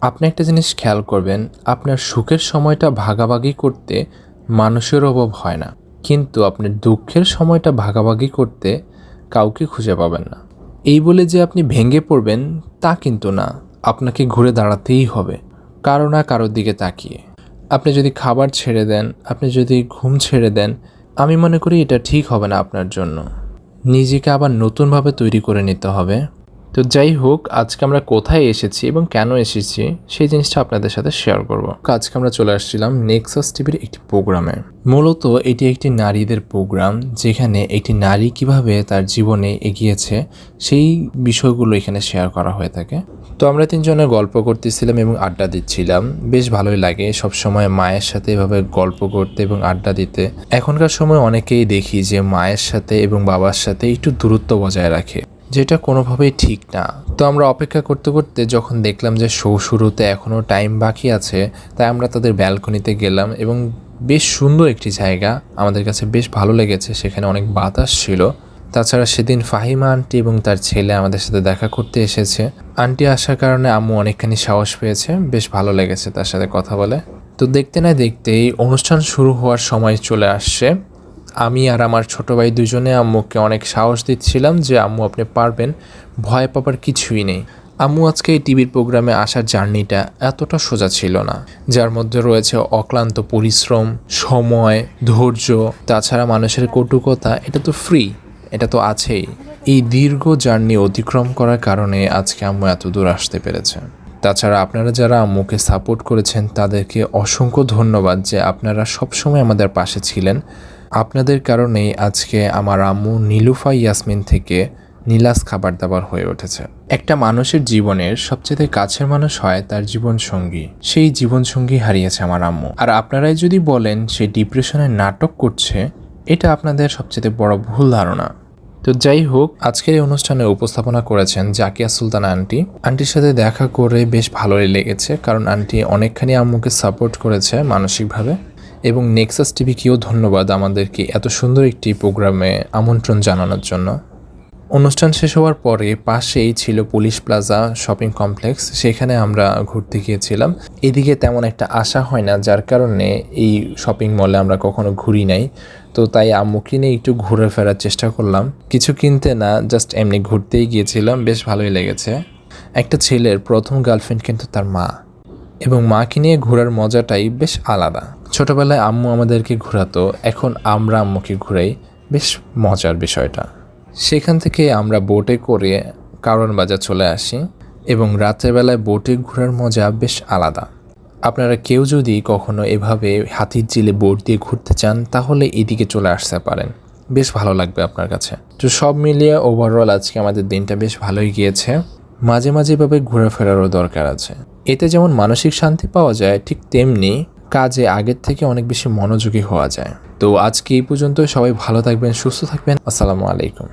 আপনি একটা জিনিস খেয়াল করবেন, আপনার সুখের সময়টা ভাগাভাগি করতে মানুষের অভাব হয় না। কিন্তু আপনার দুঃখের সময়টা ভাগাভাগি করতে কাউকে খুঁজে পাবেন না। এই বলে যে আপনি ভেঙে পড়বেন, তা কিন্তু না। আপনাকে ঘুরে দাঁড়াতেই হবে, কারও না কারোর দিকে তাকিয়ে। আপনি যদি খাবার ছেড়ে দেন, আপনি যদি ঘুম ছেড়ে দেন, আমি মনে করি এটা ঠিক হবে না আপনার জন্য। নিজেকে আবার নতুনভাবে তৈরি করে নিতে হবে। তো যাই হোক, আজকে আমরা কোথায় এসেছি এবং কেন এসেছি, সেই জিনিসটা আপনাদের সাথে শেয়ার করব। আজকে আমরা চলে আসছিলাম নেক্সাস টিভির একটি প্রোগ্রামে মূলত এটি একটি নারীদের প্রোগ্রাম যেখানে একটি নারী কীভাবে তার জীবনে এগিয়েছে, সেই বিষয়গুলো এখানে শেয়ার করা হয়ে থাকে। তো আমরা তিনজনে গল্প করতেছিলাম এবং আড্ডা দিচ্ছিলাম। বেশ ভালোই লাগে সব সময় মায়ের সাথে এভাবে গল্প করতে এবং আড্ডা দিতে। এখনকার সময় অনেকেই দেখি যে মায়ের সাথে এবং বাবার সাথে একটু দূরত্ব বজায় রাখে। যেটা কোনোভাবেই ঠিক না। তো আমরা অপেক্ষা করতে করতে যখন দেখলাম যে শো শুরুতে এখনও টাইম বাকি আছে, তাই আমরা তাদের ব্যালকনিতে গেলাম এবং বেশ সুন্দর একটি জায়গা আমাদের কাছে বেশ ভালো লেগেছে, সেখানে অনেক বাতাস ছিল। তাছাড়া সেদিন ফাহিমা আন্টি এবং তার ছেলে আমাদের সাথে দেখা করতে এসেছে। আন্টি আসার কারণে আম্মু অনেকখানি সাহস পেয়েছে, বেশ ভালো লেগেছে তার সাথে কথা বলে। তো দেখতে না দেখতেই অনুষ্ঠান শুরু হওয়ার সময় চলে আসছে। আমি আর আমার ছোট ভাই দুজনে আম্মুকে অনেক সাহস দিচ্ছিলাম যে, আম্মু, আপনি পারবেন। ভয় পাবার কিছুই নেই। আম্মু আজকে এই টিভির প্রোগ্রামে আসার জার্নিটা এতটা সোজা ছিল না, যার মধ্যে রয়েছে অক্লান্ত পরিশ্রম, সময়, ধৈর্য, তাছাড়া মানুষের কটুকতা, এটা তো ফ্রি এটা তো আছেই। এই দীর্ঘ জার্নি অতিক্রম করার কারণে আজকে আম্মু এত দূর আসতে পেরেছে। তাছাড়া আপনারা যারা আম্মুকে সাপোর্ট করেছেন, তাদেরকে অসংখ্য ধন্যবাদ যে আপনারা সবসময় আমাদের পাশে ছিলেন। আপনাদের কারণেই আজকে আমার আম্মু নীলুফা ইয়াসমিন থেকে নীলাস খাবার দাবার হয়ে উঠেছে। একটা মানুষের জীবনের সবচেয়ে কাছের মানুষ হয় তার জীবন সঙ্গী সেই জীবন সঙ্গী হারিয়েছে আমার আম্মু। আর আপনারাই যদি বলেন সে ডিপ্রেশনের নাটক করছে, এটা আপনাদের সবচেয়ে বড় ভুল ধারণা। তো যাই হোক, আজকের এই অনুষ্ঠানে উপস্থাপনা করেছেন জাকিয়া সুলতান আন্টি। আন্টির সাথে দেখা করে বেশ ভালোই লেগেছে, কারণ আন্টি অনেকখানি আম্মুকে সাপোর্ট করেছে মানসিকভাবে। এবং নেক্সাস টিভিকেও ধন্যবাদ আমাদেরকে এত সুন্দর একটি প্রোগ্রামে আমন্ত্রণ জানানোর জন্য। অনুষ্ঠান শেষ হওয়ার পরে পাশেই ছিল পুলিশ প্লাজা শপিং কমপ্লেক্স, সেখানে আমরা ঘুরতে গিয়েছিলাম। এদিকে তেমন একটা আশা হয় না, যার কারণে এই শপিং মলে আমরা কখনো ঘুরি নাই। তো তাই আম্মুকে নিয়ে একটু ঘুরে ফেরার চেষ্টা করলাম। কিছু কিনতে না জাস্ট এমনি ঘুরতেই গিয়েছিলাম, বেশ ভালোই লেগেছে। একটা ছেলের প্রথম গার্লফ্রেন্ড কিন্তু তার মা। এবং মাকে নিয়ে ঘোরার মজাটাই বেশ আলাদা। ছোটবেলায় আম্মু আমাদেরকে ঘোরাতো, এখন আমরা আম্মুকে ঘুরাই, বেশ মজার বিষয়টা। সেখান থেকে আমরা বোটে করে কারণ বাজার চলে আসি এবং রাতের বেলায় বোটে ঘোরার মজা বেশ আলাদা। আপনারা কেউ যদি কখনো এভাবে হাতির জিলে বোট দিয়ে ঘুরতে চান, তাহলে এদিকে চলে আসতে পারেন। বেশ ভালো লাগবে আপনার কাছে। তো সব মিলিয়ে ওভারঅল আজকে আমাদের দিনটা বেশ ভালোই গিয়েছে। মাঝে মাঝে এভাবে ঘোরাফেরারও দরকার আছে। এতে যেমন মানসিক শান্তি পাওয়া যায়, ঠিক তেমনি কাজে আগের থেকে অনেক বেশি মনোযোগী হওয়া যায়। তো আজকে এই পর্যন্ত সবাই ভালো থাকবেন, সুস্থ থাকবেন। আসসালামু আলাইকুম।